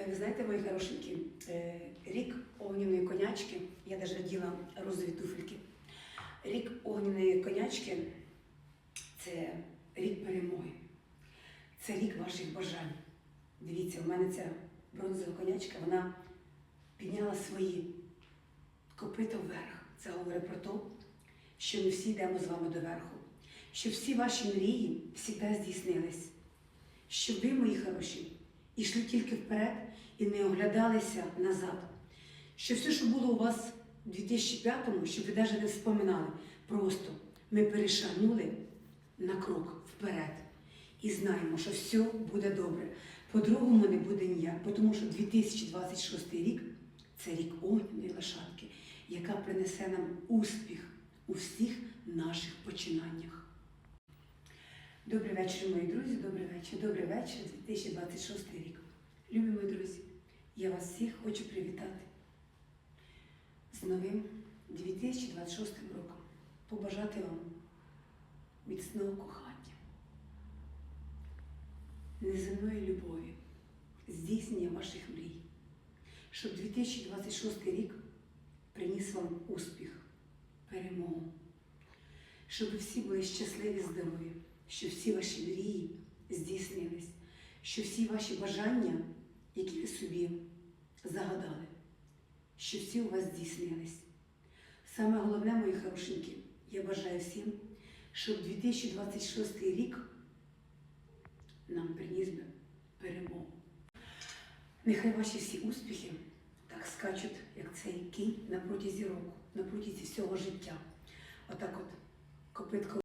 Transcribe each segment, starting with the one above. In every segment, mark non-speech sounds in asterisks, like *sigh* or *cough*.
Е, Ви знаєте, мої хорошенькі, е, рік огняної конячки, я навіть оділа розові туфельки. Рік огняної конячки це рік перемоги, це рік ваших бажань. Дивіться, у мене ця бронзова конячка, вона підняла свої копита вверх. Це говорить про те, що ми всі йдемо з вами доверху, що всі ваші мрії всі здійснились, щоб ви, мої хороші, йшли тільки вперед і не оглядалися назад. Що все, що було у вас у 2005-му, щоб ви навіть не вспоминали, просто ми перешагнули на крок вперед і знаємо, що все буде добре. По-другому не буде ніяк, тому що 2026 рік це рік огняної лошадки, яка принесе нам успіх у всіх наших починаннях. Добрий вечір, мої друзі, добрий вечір, добрий вечір, 2026 рік. Любі мої друзі, я вас всіх хочу привітати. З новим 2026 роком. Побажати вам міцного кохання, неземної любові, здійснення ваших мрій, щоб 2026 рік приніс вам успіх, перемогу, щоб ви всі були щасливі, здорові, щоб всі ваші мрії здійснились, що всі ваші бажання, які ви собі загадали, що всі у вас здійснились. Саме головне, мої хорошенькі, я бажаю всім, щоб 2026 рік нам приніс би перемогу. Нехай ваші всі успіхи так скачуть, як цей кінь на протязі року, на протязі всього життя. Отак от копитко.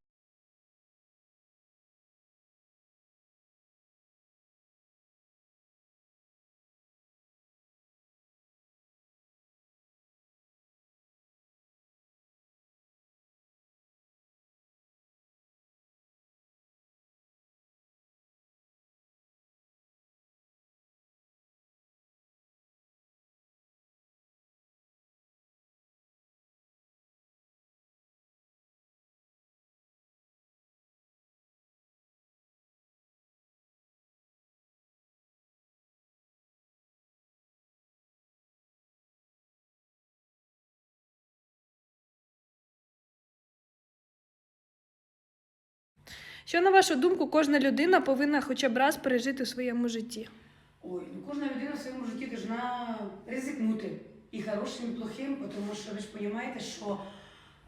Що, на вашу думку, кожна людина повинна хоча б раз пережити в своєму житті? Ой, ну кожна людина в своєму житті повинна ризикнути і хорошим, і плохим, тому що ви ж розумієте, що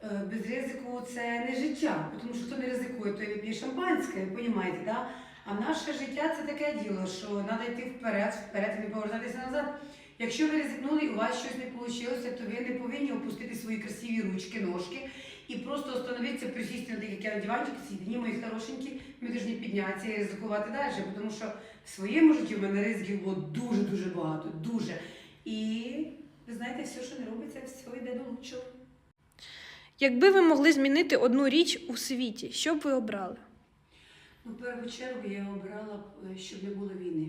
е, без ризику це не життя, тому що хто не ризикує, той п'є шампанське, ви розумієте, да? А наше життя це таке діло, що треба йти вперед, вперед і не повертатися назад. Якщо ви ризикнули і у вас щось не вийшло, то ви не повинні опустити свої красиві ручки, ножки і просто остановитися, присісти на декілька диванчик, сидіть, ні, мої хорошенькі, ми повинні піднятися і ризикувати далі, тому що в своєму житті в мене ризиків було дуже-дуже багато, дуже. І ви знаєте, все, що не робиться, все йде до лучшого. Якби ви могли змінити одну річ у світі, що б ви обрали? Ну, в першу чергу я обрала, е, щоб не було війни,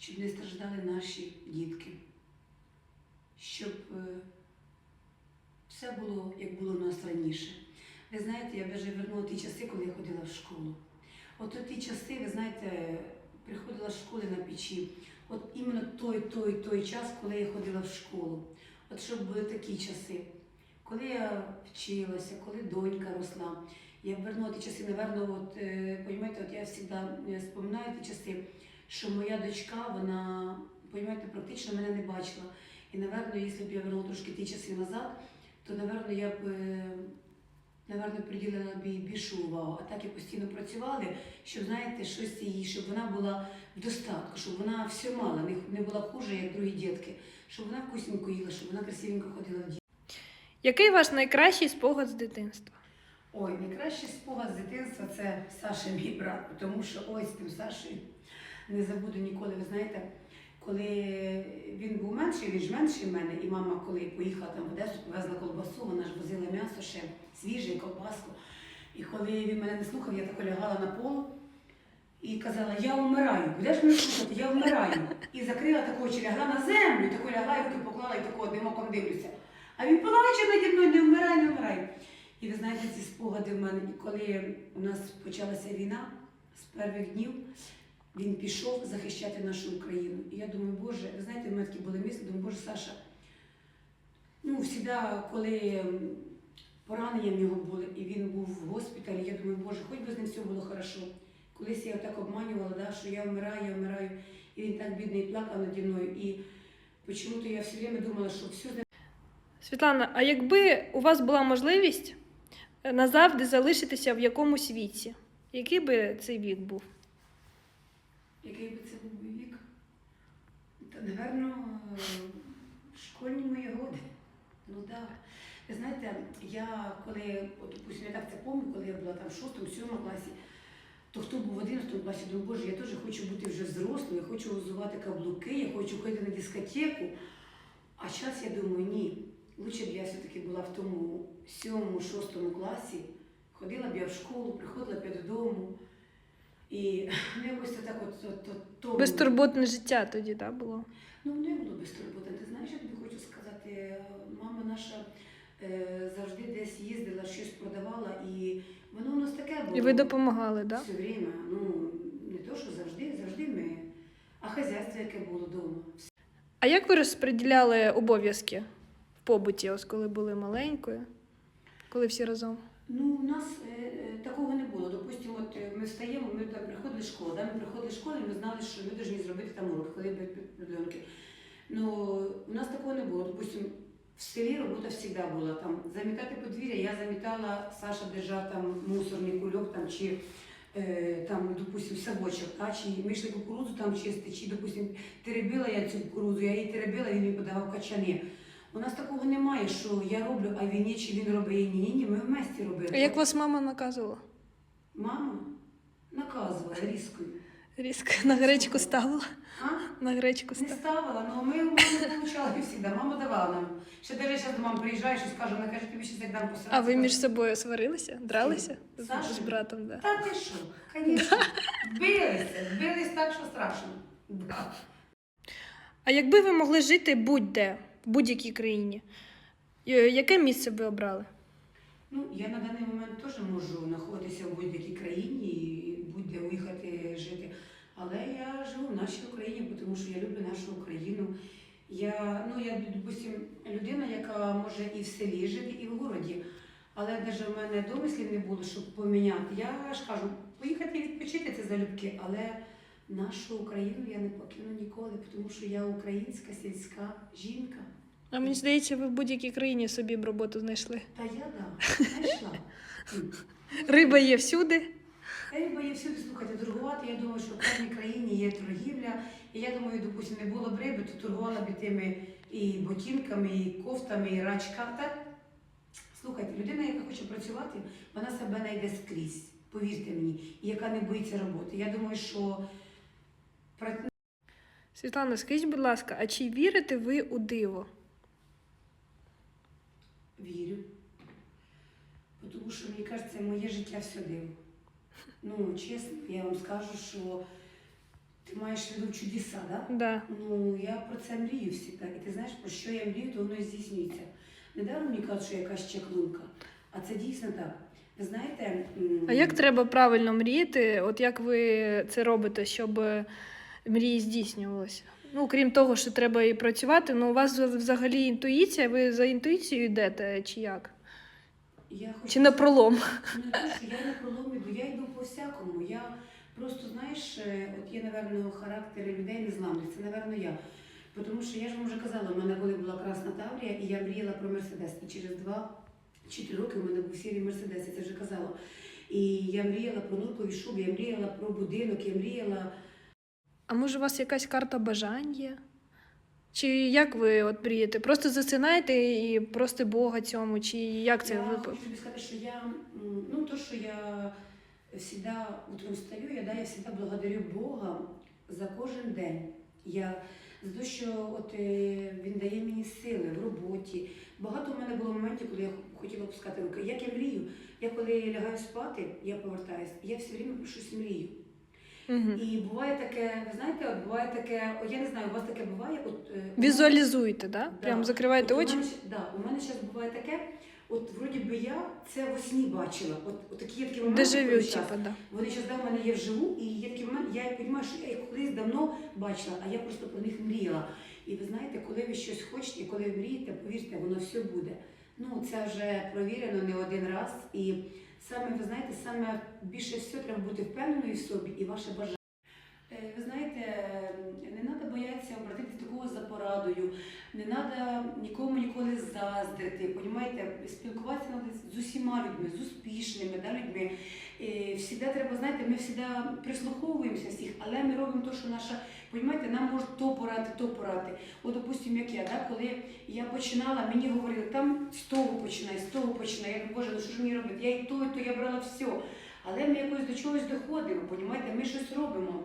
щоб не страждали наші дітки, щоб е, все було, як було у нас раніше. Ви знаєте, я вже вернула ті часи, коли я ходила в школу. От ті часи, ви знаєте, приходила з школи на печі. От іменно той, той, той час, коли я ходила в школу. От щоб були такі часи. Коли я вчилася, коли донька росла, я вернула ті часи, напевно, от, е, понімаєте, от я завжди споминаю ті часи, що моя дочка, вона, понімаєте, практично мене не бачила. І, напевно, якщо б я вернула трошки ті часи назад, то, напевно, я б, е, напевно, приділила б їй більшу увагу. А так і постійно працювали, щоб, знаєте, щось її, щоб вона була в достатку, щоб вона все мала, не, не була хуже, як другі дітки, щоб вона вкусненько їла, щоб вона красивенько ходила в дім. Який ваш найкращий спогад з дитинства? Ой, найкращий спогад з дитинства це Саша, мій брат, тому що ось з тим Сашею не забуду ніколи. Ви знаєте, коли він був менший, він ж менший в мене, і мама, коли поїхала там в Одесу, повезла колбасу, вона ж возила м'ясо ще свіже, колбаску. І коли він мене не слухав, я так лягала на пол і казала, я вмираю, будеш мене слухати, я вмираю. І закрила таку очі, лягла на землю, таку лягла, і поклала, і таку одним оком дивлюся. А він плаче наді мною, не вмирай, не вмирай. І ви знаєте, ці спогади в мене, і коли у нас почалася війна з перших днів, він пішов захищати нашу Україну. І я думаю, Боже, ви знаєте, в мене такі були мислі, думаю, Боже, Саша, ну, завжди, коли поранення в нього були, і він був в госпіталі, я думаю, Боже, хоч би з ним все було хорошо. Колись я так обманювала, да, що я вмираю, я вмираю, і він так бідний плакав наді мною. І почему-то я все время думала, що все Світлана, а якби у вас була можливість е, назавжди залишитися в якомусь віці, який би цей вік був? Який би це був вік? Та, напевно, школьні мої годи. Ну так. Ви знаєте, я коли, от, допустим, я так це пам'ятаю, коли я була там в шостому, сьомому класі, то хто був в 11 класі, думаю, боже, я теж хочу бути вже взрослою, я хочу взувати каблуки, я хочу ходити на дискотеку. А зараз я думаю, ні. Лучше б я все-таки була в тому сьомому, шостому класі, ходила б я в школу, приходила б я додому. І *laughs* ну, якось це так от, от, от, то Безтурботне життя тоді да, було. Ну, не було безтурботне. Ти знаєш, я тобі хочу сказати, мама наша е, завжди десь їздила, щось продавала, і воно у нас таке було. І ви допомагали, да? Все время. Ну, не то, що завжди, завжди ми. А хазяйство, яке було вдома. А як ви розподіляли обов'язки в побуті, ось коли були маленькою, коли всі разом? Ну, у нас е, е, такого не ми встаємо, ми там приходили в школу, да? ми приходили в школу, і ми знали, що ми повинні зробити там уроки, коли були пленки. Ну, у нас такого не було. Допустимо, в селі робота завжди була. Там замітати подвір'я, я замітала, Саша держав там мусорний кульок там, чи е, там, допустим, савочок, та, чи ми йшли кукурудзу там чистити, чи, допустим, теребила я цю кукурудзу, я її теребила, він мені подавав качани. У нас такого немає, що я роблю, а він ні, чи він робить ні, ні, ні, ми вместе робили. А як вас мама наказувала? Мама наказувала різкою. Різко на гречку ставила. А? На гречку Не ставила. ставила, але ми у мами получали завжди. Мама давала нам. Ще даже зараз до мами приїжджає, щось каже, вона каже, тобі ще як дам посадити. А ви між собою сварилися? Дралися? З, Саша? з братом, да. Та ти що? Звісно. Билися. Бились так, що страшно. Да. А якби ви могли жити будь-де, в будь-якій країні, е, яке місце б ви обрали? Ну, я на даний момент теж можу знаходитися в будь-якій країні і будь-де виїхати жити. Але я живу в нашій Україні, тому що я люблю нашу Україну. Я, ну, я, допустим, людина, яка може і в селі жити, і в городі. Але навіть в мене домислів не було, щоб поміняти. Я ж кажу, поїхати відпочити це залюбки, але нашу Україну я не покину ніколи, тому що я українська сільська жінка. А мені здається, ви в будь-якій країні собі б роботу знайшли. Та я да, знайшла. Риба є всюди. Риба є всюди слухайте, торгувати. Я думаю, що в кожній країні є торгівля. І я думаю, допустим, не було б риби, то торгувала б тими і ботинками, і кофтами, і рачка. Так? Слухайте, людина, яка хоче працювати, вона себе знайде скрізь. Повірте мені, і яка не боїться роботи. Я думаю, що Світлана, скажіть, будь ласка, а чи вірите ви у диво? Вірю. Тому що мені кажеться, моє життя все диво. Ну, чесно, я вам скажу, що ти маєш в виду чудеса, так? Да? Да. Ну, я про це мрію всегда. І ти знаєш, про що я мрію, то воно і здійснюється. Недаром мені кажуть, що я якась чаклунка. А це дійсно так. Ви знаєте, А як треба правильно мріяти? От як ви це робите, щоб мрії здійснювалися? Ну, крім того, що треба і працювати, ну у вас взагалі інтуїція, ви за інтуїцією йдете, чи як? я хочу Чи на пролом? Не те, що я не пролом іду, я йду по всякому. Я просто, знаєш, е, от є, напевно, характери людей незламних, це, напевно, я. Тому що я ж вам вже казала, у мене коли була красна таврія, і я мріяла про Мерседес. І через два чи три роки у мене був сірий Мерседес, я це вже казала. І я мріяла про норкові шуби, я мріяла про будинок, я мріяла. А може, у вас якась карта бажань є? Чи як ви от мрієте? Просто засинаєте і просто Бога цьому? Чи як це я хочу тобі сказати, що я, ну то, що я всегда утром встаю, я, да, я всегда благодарю Бога за кожен день. Я за те, що от, е, він дає мені сили в роботі. Багато в мене було моментів, коли я хотіла опускати руки. Як я мрію, я коли лягаю спати, я повертаюся, я все время про щось мрію. Угу. І буває таке, ви знаєте, от буває таке, от я не знаю, у вас таке буває. От, е, Візуалізуєте, да? Да. Прям закриваєте От у очі? мене щ- да, у мене зараз буває таке. От вроді би я це во сні бачила. От, от такі є такі моменти. Дежавю, коли щас- да. Вони зараз в мене є вживу, і є такий момент, я розумію, що я їх колись давно бачила, а я просто про них мріяла. І ви знаєте, коли ви щось хочете, і коли ви мрієте, повірте, воно все буде. Ну, це вже провірено не один раз. І саме, ви знаєте, саме більше всього треба бути впевненою в собі і ваше бажання. Е, Ви знаєте, не треба боятися обратитися до когось за порадою, не треба нікому ніколи заздрити. Понімаєте, спілкуватися з усіма людьми, з успішними да, людьми. Всіда треба, знаєте, ми завжди прислуховуємося всіх, але ми робимо те, що наша, понімаєте, нам може то порати, то порати. От, допустимо, як я, да, коли я починала, мені говорили, там з того починай, з того починай. Я кажу, Боже, ну що ж мені робити? Я і то, і то, я брала все. Але ми якось до чогось доходимо, понімаєте, ми щось робимо.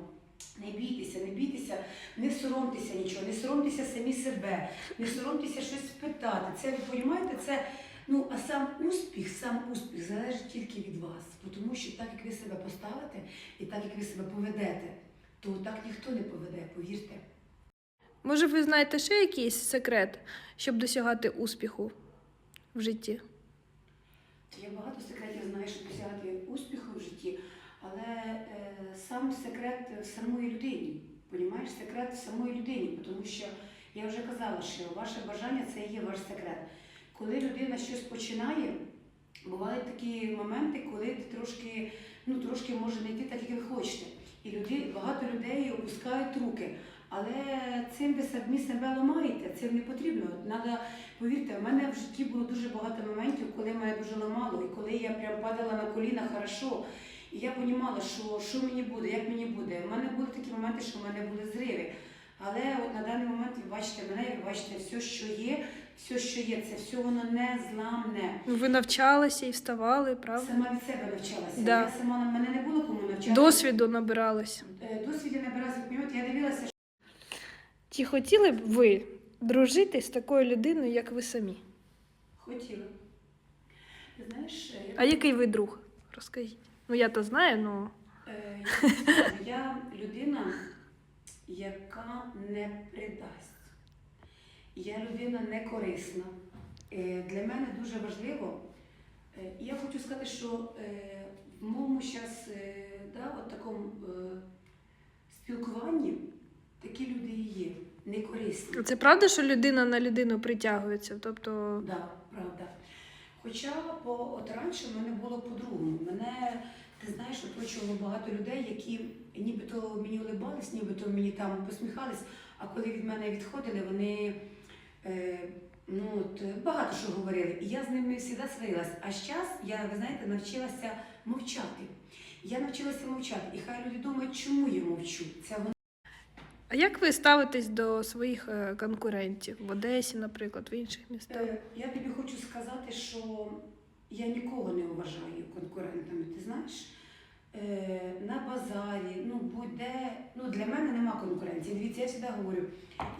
Не бійтеся, не бійтеся, не соромтеся нічого, не соромтеся самі себе, не соромтеся щось спитати. Це ви розумієте, це ну а сам успіх, сам успіх залежить тільки від вас. Тому що так як ви себе поставите і так як ви себе поведете, то так ніхто не поведе, повірте. Може, ви знаєте ще якийсь секрет, щоб досягати успіху в житті? Я багато секретів знаю, щоб досягати успіху в житті, але е, сам секрет в самої людині. Понімаєш, секрет в самої людині, тому що я вже казала, що ваше бажання це і є ваш секрет. Коли людина щось починає, бувають такі моменти, коли ти трошки, ну трошки може не йти так, як ви хочете. І люди, багато людей опускають руки. Але цим ви самі себе ламаєте, цим не потрібно. Надо, повірте, в мене в житті було дуже багато моментів, коли мене дуже ламало, і коли я прям падала на коліна хорошо. І я розуміла, що, що мені буде, як мені буде. У мене були такі моменти, що в мене були зриви. Але от на даний момент ви бачите мене, ви бачите все, що є, все, що є, це все воно не зламне. Ви навчалися і вставали, правда? Сама від себе навчалася. Да. Я сама мене не було кому навчати. Досвіду набиралися. Е, Досвід я набиралася, я дивилася, Чи хотіли б ви дружити з такою людиною, як ви самі? хотіла. Ти знаєш, е, я А який ви друг? Розкажіть. Ну я то знаю, ну Е, Я людина, яка не придасть. Я людина не корисна. Е, Для мене дуже важливо. е, І я хочу сказати, що е, в моєму зараз да, от такому спілкуванні такі люди і є, не корисні. це правда, що людина на людину притягується? Тобто, Да, правда. Хоча по от раніше в мене було по-другому. Мене, ти знаєш, оточувало багато людей, які нібито мені улибались, нібито мені там посміхались, а коли від мене відходили, вони ну, от, багато що говорили. І я з ними завжди сварилась. А зараз я, ви знаєте, навчилася мовчати. Я навчилася мовчати. І хай люди думають, чому я мовчу. Це вони. а як ви ставитесь до своїх е, конкурентів в Одесі, наприклад, в інших містах? Е, Я тобі хочу сказати, що я нікого не вважаю конкурентами. Ти знаєш, Е, на базарі, ну будь-де, ну для мене нема конкуренції. Дивіться, я завжди говорю,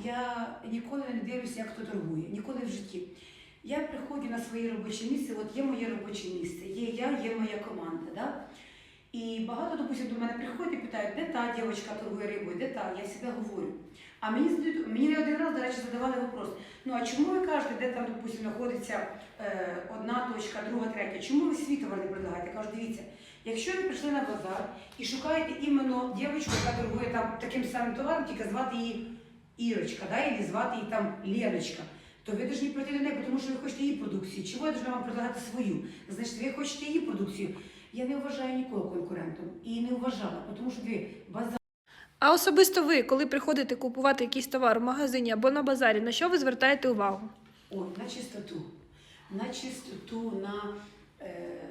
я ніколи не дивлюся, як хто торгує, ніколи в житті. Я приходжу на своє робоче місце, от є моє робоче місце, є я, є моя команда. Да? І багато, допустим, до мене приходять і питають, де та дівчинка торгує рибою, де та? Я завжди говорю. А мені задають, мені не один раз, до речі, задавали вопрос. Ну а чому ви кажете, де там, допустим, знаходиться е, одна точка, друга, третя? Чому ви світовар не предлагаєте? Я кажу, дивіться, якщо ви прийшли на базар і шукаєте іменно дівчинку, яка торгує там таким самим товаром, тільки звати її Ірочка, да, і звати її там Леночка, то ви повинні прийти до неї, тому що ви хочете її продукцію. Чого я должна вам предлагати свою? Значить, ви хочете її продукцію. Я не вважаю нікого конкурентом і не вважала, тому що ви базар. А особисто ви, коли приходите купувати якийсь товар в магазині або на базарі, на що ви звертаєте увагу? О, на чистоту. На чистоту, на, е,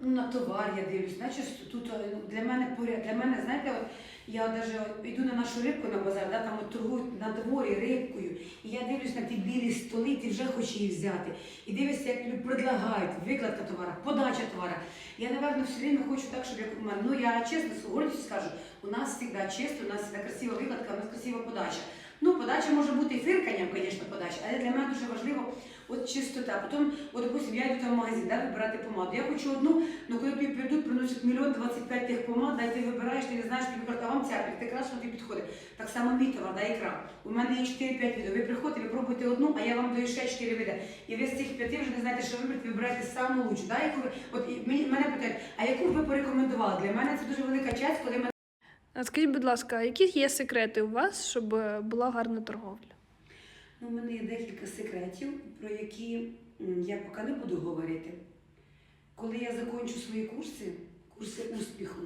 ну, на товар я дивлюсь, на чистоту. То, ну, для мене поряд, для мене, знаєте, от, я навіть йду на нашу рибку на базар, да, там от торгують на дворі рибкою, і я дивлюсь на ті білі столи, ти вже хочеш її взяти. І дивишся, як предлагають, викладка товара, подача товара. Я, напевно, все время хочу так, щоб як у мене. Ну, я чесно, з гордістю скажу, у нас завжди чисто, у нас завжди красива викладка, у нас красива подача. Ну, подача може бути і фирканням, звісно, подача, але для мене дуже важливо от чистота. Потім, от, допустим, я йду там в магазин, да, вибирати помаду. Я хочу одну, ну коли тобі прийдуть, приносять мільйон 25 тих помад, да, і ти вибираєш, ти не знаєш, тобі кажуть, а вам ця прекрасно тобі підходить. Так само мій товар, да, ікра. У мене є 4-5 видів. Ви приходите, ви пробуєте одну, а я вам даю ще 4 види. І ви з цих п'яти вже не знаєте, що вибрати, вибираєте саму лучшу. Да, яку ви, от і мені, мене питають, а яку ви порекомендували? Для мене це дуже велика честь, коли мене скажіть, будь ласка, які є секрети у вас, щоб була гарна торговля? Ну, у мене є декілька секретів, про які я поки не буду говорити. Коли я закінчу свої курси, курси успіху,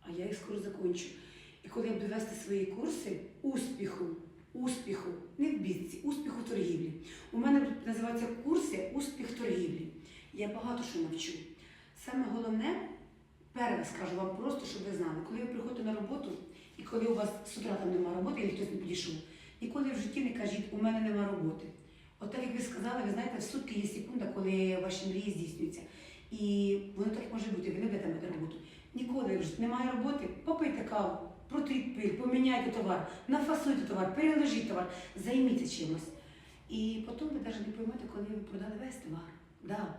а я їх скоро закінчу. І коли я буду вести свої курси успіху, успіху, не в бітці, успіху торгівлі. У мене будуть називатися курси Успіх торгівлі. Я багато що навчу. Саме головне, перше скажу вам просто, щоб ви знали, коли ви приходите на роботу, і коли у вас з там немає роботи, і хтось не підійшов, ніколи в житті не кажіть, у мене немає роботи. От так як ви сказали, ви знаєте, в сутки є секунда, коли ваші мрії здійснюються. І воно так може бути, ви не будете мати роботу. Ніколи в житті немає роботи, попийте каву, протріть пиль, поміняйте товар, нафасуйте товар, переложіть товар, займіться чимось. І потім ви навіть не поймете, коли ви продали весь товар. Да.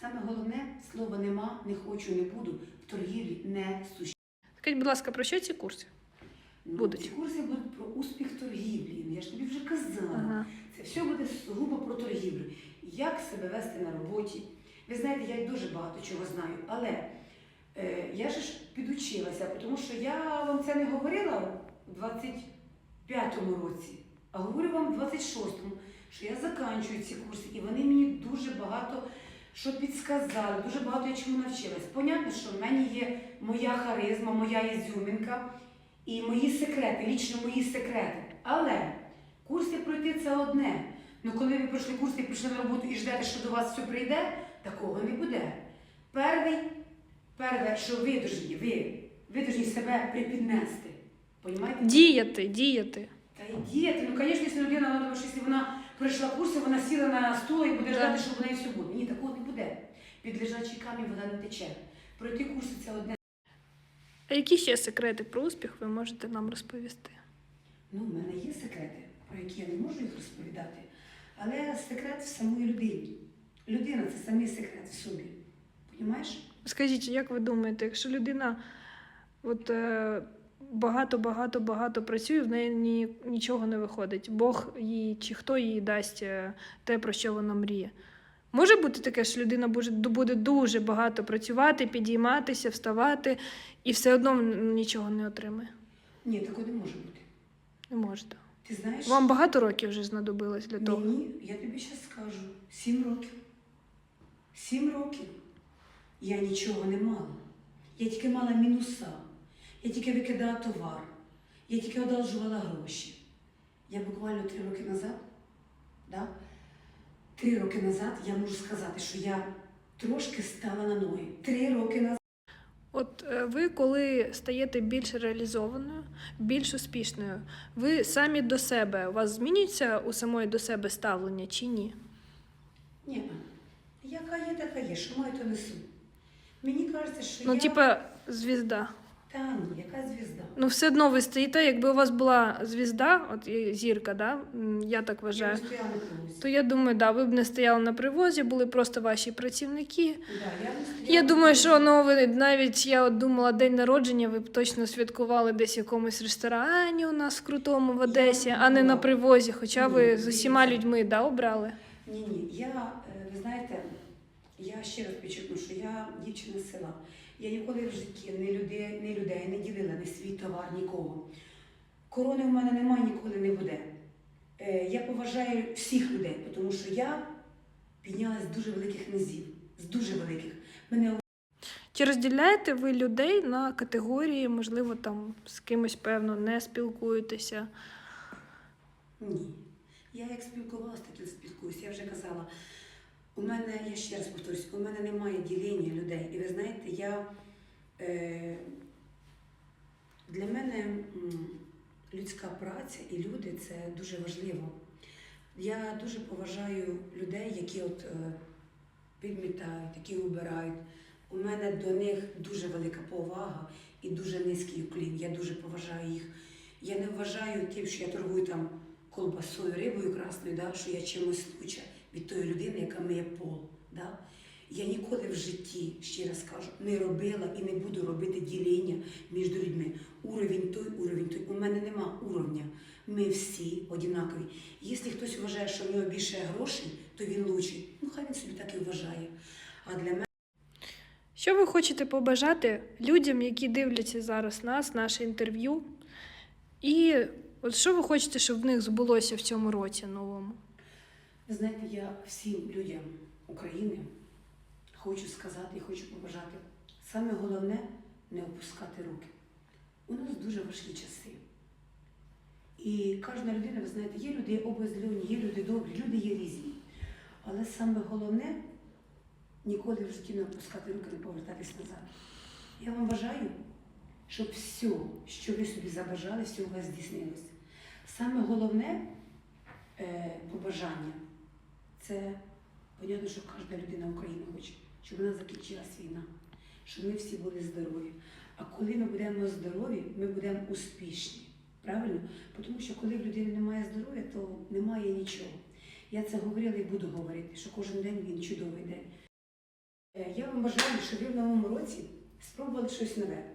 Саме головне слова нема, не хочу, не буду в торгівлі не существує. Скажіть, будь ласка, про що ці курси? Ну, Будуть. Ці курси будуть про успіх торгівлі. Ну, Я ж тобі вже казала. Ага. Це все буде сугубо про торгівлю. Як себе вести на роботі. Ви знаєте, я дуже багато чого знаю, але е, я ж підучилася, тому що я вам це не говорила у 25-му році, а говорю вам у 26-му, що я заканчую ці курси, і вони мені дуже багато що підсказали, дуже багато я чому навчилась. Понятно, що в мене є моя харизма, моя ізюмінка і мої секрети, лічно мої секрети. Але курси пройти це одне. Ну коли ви пройшли курси і прийшли на роботу і ждете, що до вас все прийде, такого не буде. Перший, перше, що ви должні, ви, ви должні себе припіднести. Понімаєте? Діяти, діяти. Та й діяти. Ну, звісно, якщо людина, вона думає, що якщо вона пройшла курси, вона сіла на стул і буде Да. ждати, що в неї все буде. Ні, такого не буде. Під лежачий камінь вода не тече. Пройти курси це одне. А які ще секрети про успіх ви можете нам розповісти? Ну, в мене є секрети, про які я не можу їх розповідати. Але секрет в самої людині. Людина це самий секрет в собі. Понімаєш? Скажіть, як ви думаєте, якщо людина от, е, багато, багато, багато працює, в неї ні, нічого не виходить, Бог їй чи хто їй дасть е, те, про що вона мріє? Може бути таке, що людина буде, дуже багато працювати, підійматися, вставати, і все одно нічого не отримає. Ні, такого не може бути. Не може. так. Ти знаєш, Вам багато років вже знадобилось для того. мені, я тобі зараз скажу, сім років. Сім років я нічого не мала. Я тільки мала мінуса. Я тільки викидала товар. Я тільки одалжувала гроші. Я буквально три роки назад, да, три роки назад я можу сказати, що я трошки стала на ноги. Три роки назад. От е, ви, коли стаєте більш реалізованою, більш успішною, ви самі до себе, у вас змінюється у самої до себе ставлення чи ні? Ні, яка є, така є, що маю, то несу. Мені кажеться, що Ну, я... типа, звізда. Та ні, яка звізда. Ну, все одно ви стоїте, якби у вас була звізда, от і зірка, да? м, я так Я вважаю. не стояла на привозі. То я думаю, да, ви б не стояли на привозі, були просто ваші працівники. Да, я, не стояла Я думаю, що ну, ви навіть я от думала день народження, ви б точно святкували десь в якомусь ресторані у нас в крутому в Одесі, а не на привозі. Хоча ви Ні, з усіма людьми да, обрали. Ні, ні. Я, е, ви знаєте, я ще раз підчеркну, що я дівчина з села. Я ніколи в житті ні людей, ні людей не ділила ні свій товар, нікого. Корони в мене немає, ніколи не буде. Е, Я поважаю всіх людей, тому що я піднялась з дуже великих низів, з дуже великих. Мене Чи розділяєте ви людей на категорії, можливо, там з кимось певно не спілкуєтеся? Ні. Я як спілкувалася, так і спілкуюся. Я вже казала, у мене, я ще раз повторюсь, у мене немає ділення людей. І ви знаєте, я е, для мене людська праця і люди це дуже важливо. Я дуже поважаю людей, які от е, підмітають, які убирають. У мене до них дуже велика повага і дуже низький уклін. Я дуже поважаю їх. Я не вважаю тим, що я торгую там колбасою, рибою красною, да, що я чимось лучше від тої людини, яка миє пол. Да? Я ніколи в житті, ще раз кажу, не робила і не буду робити ділення між людьми. Уровень той, уровень той. У мене нема уровня. Ми всі однакові. Якщо хтось вважає, що в нього більше грошей, то він лучший. Ну хай він собі так і вважає. А для мене Що ви хочете побажати людям, які дивляться зараз нас, наше інтерв'ю? І от що ви хочете, щоб в них збулося в цьому році новому? Ви знаєте, я всім людям України хочу сказати і хочу побажати. Саме головне не опускати руки. У нас дуже важкі часи. І кожна людина, ви знаєте, є люди обезлюні, є люди добрі, люди є різні. Але саме головне ніколи в житті не опускати руки, не повертатись назад. Я вам бажаю, щоб все, що ви собі забажали, все у вас здійснилося. Саме головне е, побажання це понятно, що кожна людина України хоче, щоб вона закінчилась війна, щоб ми всі були здорові. А коли ми будемо здорові, ми будемо успішні. Правильно? Тому що коли в людини немає здоров'я, то немає нічого. Я це говорила і буду говорити, що кожен день він чудовий день. Е, Я вам бажаю, щоб ви в новому році спробували щось нове.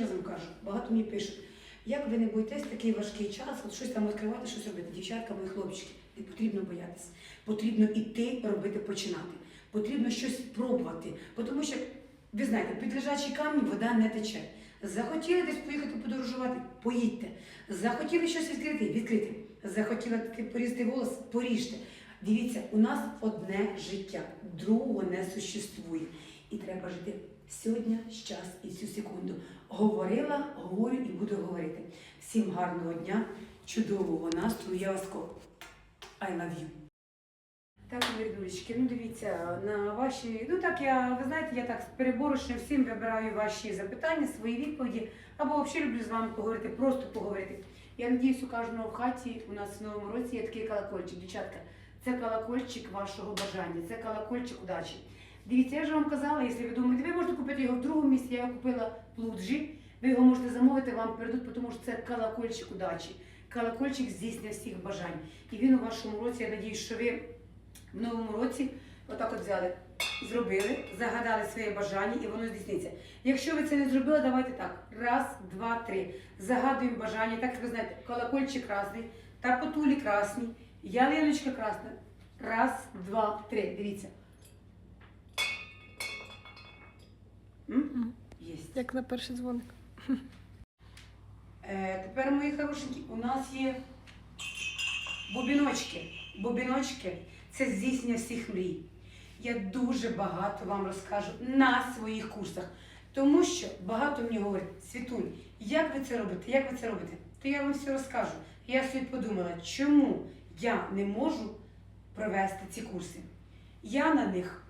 Раз вам кажу, багато мені пишуть, як ви не боїтесь такий важкий час, от щось там відкривати, щось робити. Дівчатка, мої хлопчики, не потрібно боятися. Потрібно іти, робити, починати. Потрібно щось пробувати. Тому що, ви знаєте, під лежачий камінь вода не тече. Захотіли десь поїхати подорожувати, поїдьте. Захотіли щось відкрити, відкрити. Захотіли таки порізати волос, поріжте. Дивіться, у нас одне життя, другого не существує. І треба жити сьогодні, час і цю секунду. Говорила, говорю і буду говорити. Всім гарного дня, чудового настрою. Я вас I love you. Так, мої дуречки, ну дивіться, на ваші. Ну так я, ви знаєте, я так переборочно всім вибираю ваші запитання, свої відповіді, або взагалі люблю з вами поговорити, просто поговорити. Я надіюсь, у кожного в хаті у нас в новому році є такий колокольчик, дівчатка. Це колокольчик вашого бажання, це колокольчик удачі. Дивіться, я ж вам казала, якщо ви думаєте, ви можете купити його в другому місці, я його купила в Луджі, ви його можете замовити, вам передуть, тому що це колокольчик удачі. Колокольчик здійснює всіх бажань. І він у вашому році, я надіюсь, що ви в новому році отак от взяли, зробили, загадали своє бажання і воно здійсниться. Якщо ви це не зробили, давайте так. Раз, два, три. Загадуємо бажання, так як ви знаєте, колокольчик красний, та потулі красні, ялиночка красна. Раз, два, три. Дивіться. М? Єсть. Як на перший дзвоник. Е, тепер, мої хорошенькі, у нас є бубіночки. Бубіночки це здійснення всіх мрій. Я дуже багато вам розкажу на своїх курсах. Тому що багато мені говорять, Світуль, як ви це робите? Як ви це робите? То я вам все розкажу. Я собі подумала, чому я не можу провести ці курси. Я на них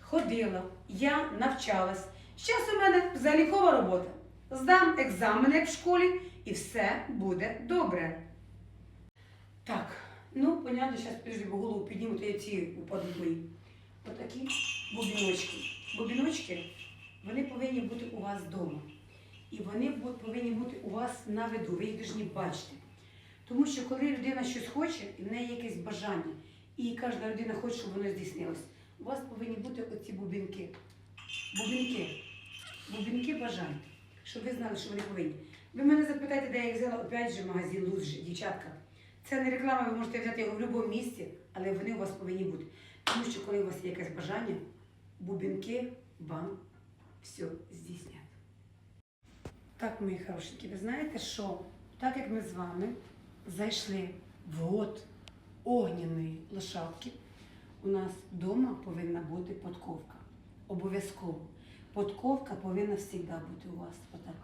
ходила, я навчалась. Зараз у мене залікова робота. Здам екзамени в школі, і все буде добре. Так, ну, понятно, зараз підожди, бо голову підніму, то я ці упадуть мої. Отакі бубіночки. Бубіночки, вони повинні бути у вас вдома. І вони повинні бути у вас на виду, ви їх повинні бачити. Тому що коли людина щось хоче, і в неї якесь бажання, і кожна людина хоче, щоб воно здійснилось, у вас повинні бути оці бубінки. Бубінки. Бубінки бажань, щоб ви знали, що вони повинні. Ви мене запитаєте, де я їх взяла, опять же, магазин Луджі, дівчатка. Це не реклама, ви можете взяти його в будь-якому місці, але вони у вас повинні бути. Тому що коли у вас є якесь бажання, бубінки вам все здійснять. Так, мої хорошенькі, ви знаєте, що так як ми з вами зайшли в год огняної лошадки, у нас вдома повинна бути подковка. Обов'язково. Подковка повинна завжди бути у вас. Отак.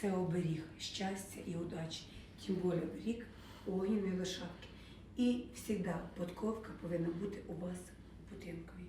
Це оберіг щастя і удачі. Тим більше оберіг огненної лошадки. І завжди подковка повинна бути у вас в будинку.